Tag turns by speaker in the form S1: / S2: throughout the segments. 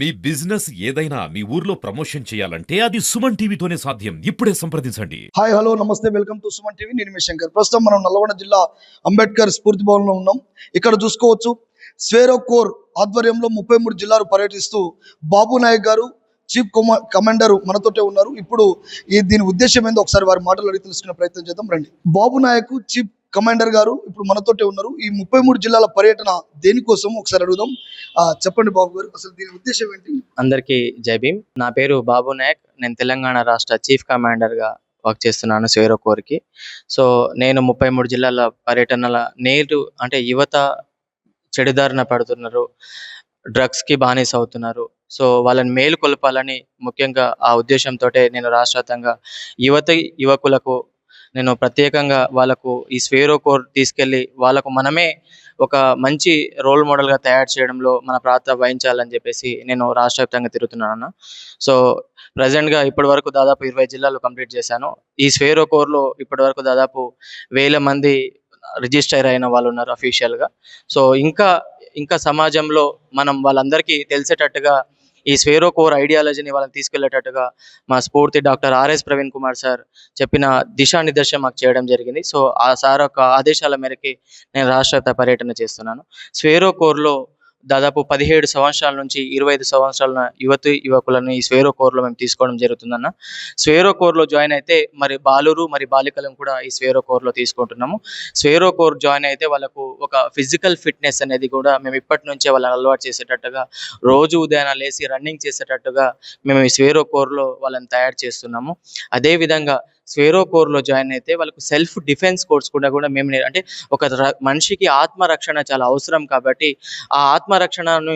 S1: మీ business ఏదైనా మీ ఊర్లో promotion చేయాలంటే అది సుమన్ టీవీతోనే సాధ్యం. ఇప్పుడే సంప్రదించండి.
S2: హాయ్ హలో నమస్తే వెల్కమ్ టు సుమన్ టీవీ. నేను మీ శంకర్. ప్రస్తుతం మనం నల్గొండ జిల్లా అంబేద్కర్ స్ఫూర్తి భవన్లో ఉన్నాం. ఇక్కడ చూసుకోవచ్చు స్వేరో కోర్ ఆధ్వర్యంలో ముప్పై మూడు జిల్లాలు పర్యటిస్తూ బాబు నాయక్ గారు చీఫ్ కమా కమాండర్ మనతోటే ఉన్నారు. ఇప్పుడు ఈ దీని ఉద్దేశం ఏందో ఒకసారి వారి మాటలు అడిగి తెలుసుకునే ప్రయత్నం చేద్దాం. రండి. బాబు నాయక్ చీఫ్ కమాండర్ గారు ఇప్పుడు మనతోటే ఉన్నారు. ఈ ముప్పై మూడు జిల్లాల పర్యటన దేనికోసం ఒకసారి అడుగుదాం. చెప్పండి బాబు గారు. అసలు దీని ఉద్దేశం ఏంటి?
S3: అందరికీ జై భీమ్. నా పేరు బాబు నాయక్. నేను తెలంగాణ రాష్ట్ర చీఫ్ కమాండర్గా వర్క్ చేస్తున్నాను సేరో కోర్కి. సో నేను ముప్పై మూడు జిల్లాల పర్యటనల నేరు అంటే యువత చెడుదారిన పడుతున్నారు. డ్రగ్స్కి బానిస అవుతున్నారు. సో వాళ్ళని మేలు కొలపాలని ముఖ్యంగా ఆ ఉద్దేశంతో నేను రాష్ట్రవ్యాప్తంగా యువత యువకులకు నేను ప్రత్యేకంగా వాళ్ళకు ఈ స్వేరో కోర్ తీసుకెళ్ళి వాళ్ళకు మనమే ఒక మంచి రోల్ మోడల్గా తయారు చేయడంలో మన ప్రాంత వహించాలని చెప్పేసి నేను రాష్ట్ర వ్యాప్తంగా తిరుగుతున్నాను సో ప్రజెంట్గా ఇప్పటి వరకు దాదాపు ఇరవై జిల్లాలు కంప్లీట్ చేశాను. ఈ స్వేరో కోర్లో ఇప్పటి వరకు దాదాపు వేల మంది రిజిస్టర్ అయిన వాళ్ళు ఉన్నారు అఫీషియల్గా. సో ఇంకా ఇంకా సమాజంలో మనం వాళ్ళందరికీ తెలిసేటట్టుగా ఈ స్వేరో కోర్ ఐడియాలజీని వాళ్ళని తీసుకెళ్ళేటట్టుగా మా స్ఫూర్తి doctor RS Praveen Kumar sir చెప్పిన దిశానిర్దేశం మాకు చేయడం జరిగింది. సో ఆ సార్ యొక్క ఆదేశాల మేరకి నేను రాష్ట్ర పర్యటన చేస్తున్నాను. స్వేరో కోర్లో దాదాపు పదిహేడు సంవత్సరాల నుంచి ఇరవై ఐదు సంవత్సరాల యువతి యువకులను ఈ స్వేరో కోర్లో మేము తీసుకోవడం జరుగుతుందన్న. స్వేరో కోర్లో జాయిన్ అయితే మరి బాలురు మరి బాలికలను కూడా ఈ స్వేరో కోర్లో తీసుకుంటున్నాము. స్వేరో కోర్ జాయిన్ అయితే వాళ్ళకు ఒక ఫిజికల్ ఫిట్నెస్ అనేది కూడా మేము ఇప్పటి నుంచే వాళ్ళని అలవాటు చేసేటట్టుగా రోజు ఉదయాన లేచి రన్నింగ్ చేసేటట్టుగా మేము ఈ స్వేరో కోర్లో వాళ్ళని తయారు చేస్తున్నాము. అదే విధంగా స్వేరో కోర్లో జాయిన్ అయితే వాళ్ళకు సెల్ఫ్ డిఫెన్స్ కోర్స్ కూడా కూడా మేము అంటే ఒక మనిషికి ఆత్మరక్షణ చాలా అవసరం కాబట్టి ఆ ఆత్మరక్షణను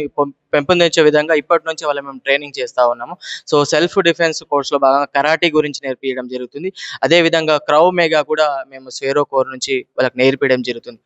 S3: పెంపొందించే విధంగా ఇప్పటి నుంచి వాళ్ళ మేము ట్రైనింగ్ చేస్తా ఉన్నాము. సో సెల్ఫ్ డిఫెన్స్ కోర్సులో భాగంగా కరాటీ గురించి నేర్పించడం జరుగుతుంది. అదే విధంగా క్రౌ మేగా కూడా మేము స్వేరో కోర్ నుంచి వాళ్ళకి నేర్పించడం జరుగుతుంది.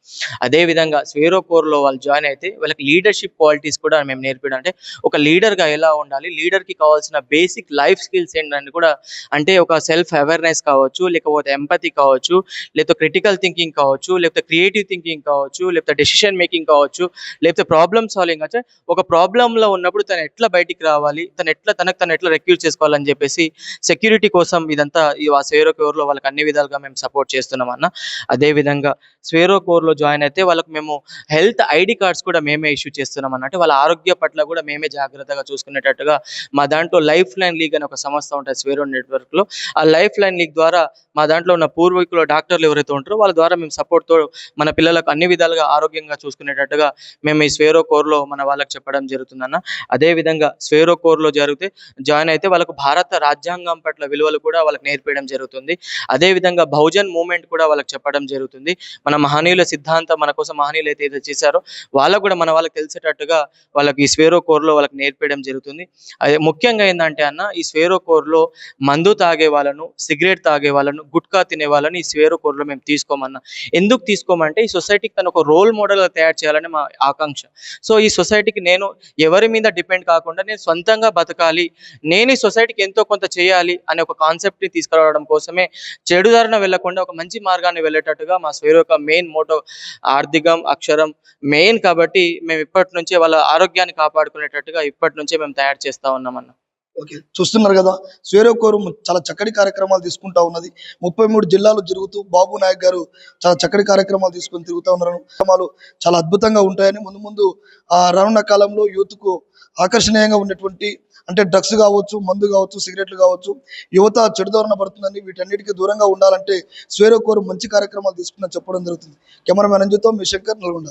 S3: అదే విధంగా స్వేరో కోర్లో వాళ్ళు జాయిన్ అయితే వాళ్ళకి లీడర్షిప్ క్వాలిటీస్ కూడా మేము నేర్పించడం అంటే ఒక లీడర్గా ఎలా ఉండాలి లీడర్కి కావాల్సిన బేసిక్ లైఫ్ స్కిల్స్ ఏంటని కూడా అంటే ఒక సెల్ఫ్ అవేర్నెస్ కావచ్చు లేకపోతే ఎంపతి కావచ్చు లేకపోతే క్రిటికల్ థింకింగ్ కావచ్చు లేకపోతే క్రియేటివ్ థింకింగ్ కావచ్చు లేకపోతే డెసిషన్ మేకింగ్ కావచ్చు లేకపోతే ప్రాబ్లమ్ సాల్వింగ్ అంటే ఒక ప్రాబ్లంలో ఉన్నప్పుడు తను ఎట్లా బయటికి రావాలి? తను ఎట్లా తనకు తను ఎట్లా రెక్యూజ్ చేసుకోవాలని చెప్పేసి సెక్యూరిటీ కోసం ఇదంతా ఈ ఆ స్వేరో కోర్లో వాళ్ళకి అన్ని విధాలుగా మేము సపోర్ట్ చేస్తున్నాం అన్న. అదే విధంగా స్వేరో కోర్లో జాయిన్ అయితే వాళ్ళకి మేము హెల్త్ ఐడి కార్డ్స్ కూడా మేమే ఇష్యూ చేస్తున్నాం అన్నట్టు వాళ్ళ ఆరోగ్య పట్ల కూడా మేమే జాగ్రత్తగా చూసుకునేటట్టుగా మా దాంట్లో లైఫ్ లైన్ లీగ్ అనే ఒక సంస్థ ఉంటుంది స్వేరో నెట్వర్క్లో. ఆ లైఫ్ లైన్ లీగ్ ద్వారా మా దాంట్లో ఉన్న పూర్వీకులు డాక్టర్లు ఎవరైతే ఉంటారో వాళ్ళ ద్వారా మేము సపోర్ట్తో మన పిల్లలకు అన్ని విధాలుగా ఆరోగ్యంగా చూసుకునేటట్టుగా మేము ఈ స్వేరో కోర్లో మన వాళ్ళకి చెప్పడం జరుగుతుంది. జరుగుతుందన్న. అదే విధంగా స్వేరో కోర్లో జరిగితే జాయిన్ అయితే వాళ్ళకు భారత రాజ్యాంగం పట్ల విలువలు కూడా వాళ్ళకి నేర్పించడం జరుగుతుంది. అదే విధంగా బహుజన్ మూమెంట్ కూడా వాళ్ళకి చెప్పడం జరుగుతుంది. మన మహనీయుల సిద్ధాంతం మన కోసం మహనీయులు అయితే ఏదైతే చేశారో వాళ్ళకు కూడా మన వాళ్ళకి తెలిసేటట్టుగా వాళ్ళకి ఈ స్వేరో కోర్లో వాళ్ళకి నేర్పించడం జరుగుతుంది. అదే ముఖ్యంగా ఏంటంటే అన్న ఈ స్వేరో కోర్లో మందు తాగే వాళ్ళను సిగరెట్ తాగే వాళ్ళను గుట్కా తినే వాళ్ళని ఈ స్వేరో కోర్లో మేము తీసుకోమన్నా. ఎందుకు తీసుకోమంటే ఈ సొసైటీకి తను ఒక రోల్ మోడల్గా తయారు చేయాలని మా ఆకాంక్ష. సో ఈ సొసైటీకి నేను ఎవరి మీద డిపెండ్ కాకుండా నేను సొంతంగా బతకాలి నేను ఈ సొసైటీకి ఎంతో కొంత చేయాలి అనే ఒక కాన్సెప్ట్ని తీసుకురావడం కోసమే చెడుదారిన వెళ్ళకుండా ఒక మంచి మార్గాన్ని వెళ్ళేటట్టుగా మా స్వేరో యొక్క మెయిన్ మోటో ఆర్థికం అక్షరం మెయిన్ కాబట్టి మేము ఇప్పటి నుంచే వాళ్ళ ఆరోగ్యాన్ని కాపాడుకునేటట్టుగా ఇప్పటి నుంచే మేము తయారు చేస్తా ఉన్నామన్నా.
S2: ఓకే. చూస్తున్నారు కదా స్వేరకోరు చాలా చక్కటి కార్యక్రమాలు తీసుకుంటా ఉన్నది. ముప్పై మూడు జిల్లాలు జరుగుతూ బాబు నాయక్ గారు చాలా చక్కటి కార్యక్రమాలు తీసుకొని తిరుగుతూ ఉన్నారు. కార్యక్రమాలు చాలా అద్భుతంగా ఉంటాయని ముందు ముందు ఆ రానున్న కాలంలో యూత్కు ఆకర్షణీయంగా ఉన్నటువంటి అంటే డ్రగ్స్ కావచ్చు మందు కావచ్చు సిగరెట్లు కావచ్చు యువత చెడుదోరణ పడుతుందని వీటన్నిటికీ దూరంగా ఉండాలంటే స్వేరకోరు మంచి కార్యక్రమాలు తీసుకుని చెప్పడం జరుగుతుంది. కెమెరామెన్ అంజుతో మీ శంకర్ నల్గొండ.